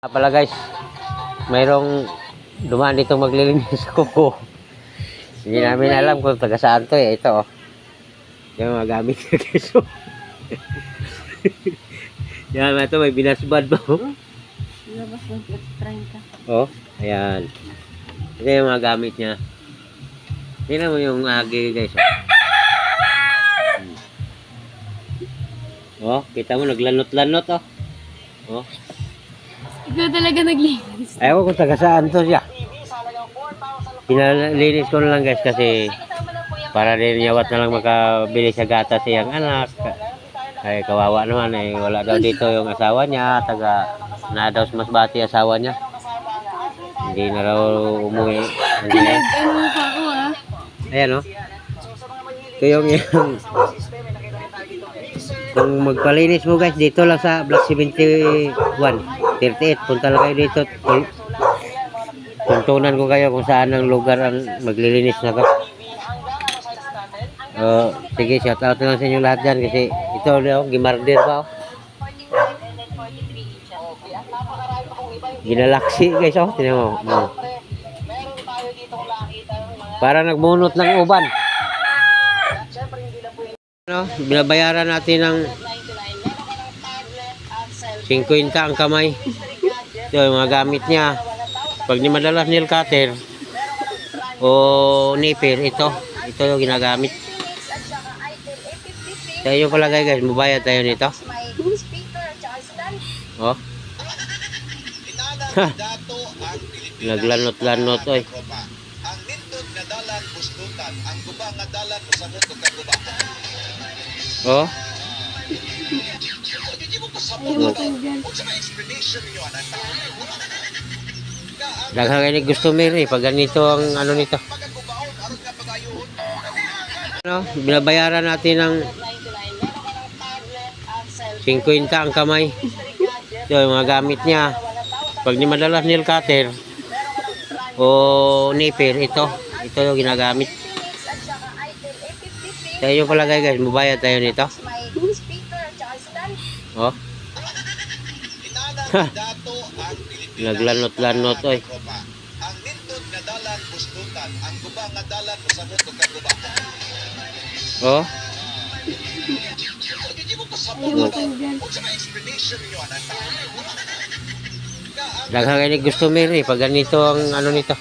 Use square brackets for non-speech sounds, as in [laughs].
Pala guys, mayroong dumaan dito maglilinis [laughs] sa kuko. Hindi namin alam kung taga saan to eh. Ito oh. Yung mga gamit niya guys. [laughs] oh. Yan, ito may binasbad ba? oh? Labas ng [laughs] 30. Oh, ayan. Ito yung mga gamit niya. Tingnan mo yung agi guys. Oh. Hmm. Oh, kita mo naglanot-lanot oh. Oh. Ikaw talaga naglinis. Ayaw ko kung taga saan to siya. Pinalinis ko na lang guys kasi para din yawat na lang makabili sa gatas siyang anak. Ay kawawa naman eh. Wala daw dito yung asawa niya. Taga na daw masbati asawa niya. Hindi na raw umuwi. Hindi ah. Ayan oh. Ito yung yung kung magpalinis mo guys dito lang sa Block 71 38 punta lang kayo dito. Tuntunan ko kayo kung saan ang lugar ang maglilinis na to oh, sige shout out na lang sa inyo lahat dyan kasi ito oh, gimardir pa oh. ginalaksi guys oh. Tinan mo mm. para nagbunot ng uban ano, binabayaran natin ng 50 ang kamay. Ito yung mga gamit niya. Pag di madalas nail cutter o nipper, ito. Ito yung ginagamit. Tayo pala guys, guys, mabayad tayo nito. Oh. Naglanot-lanot, oy. ang nindot nga dalan ang guba nga dalan usanot ug kaguba Oh. Daghang kayo gusto eh. Pag ganito ang ano nito. Ano, binabayaran natin ng 50 ang kamay. Ito yung mga gamit niya. Pag di madalas nail cutter o nipper, ito. Ito yung ginagamit. Tayo pala guys, guys, mabayad tayo nito. Oh, Ha. inanan dato ang Pilipinas naglanot-lanot, oy. Ang nindot nga dalan busdutan ang guba nga dalan usanot ug kaguba Oh, daghang kayo gusto eh. Pag ganito ang ano nito.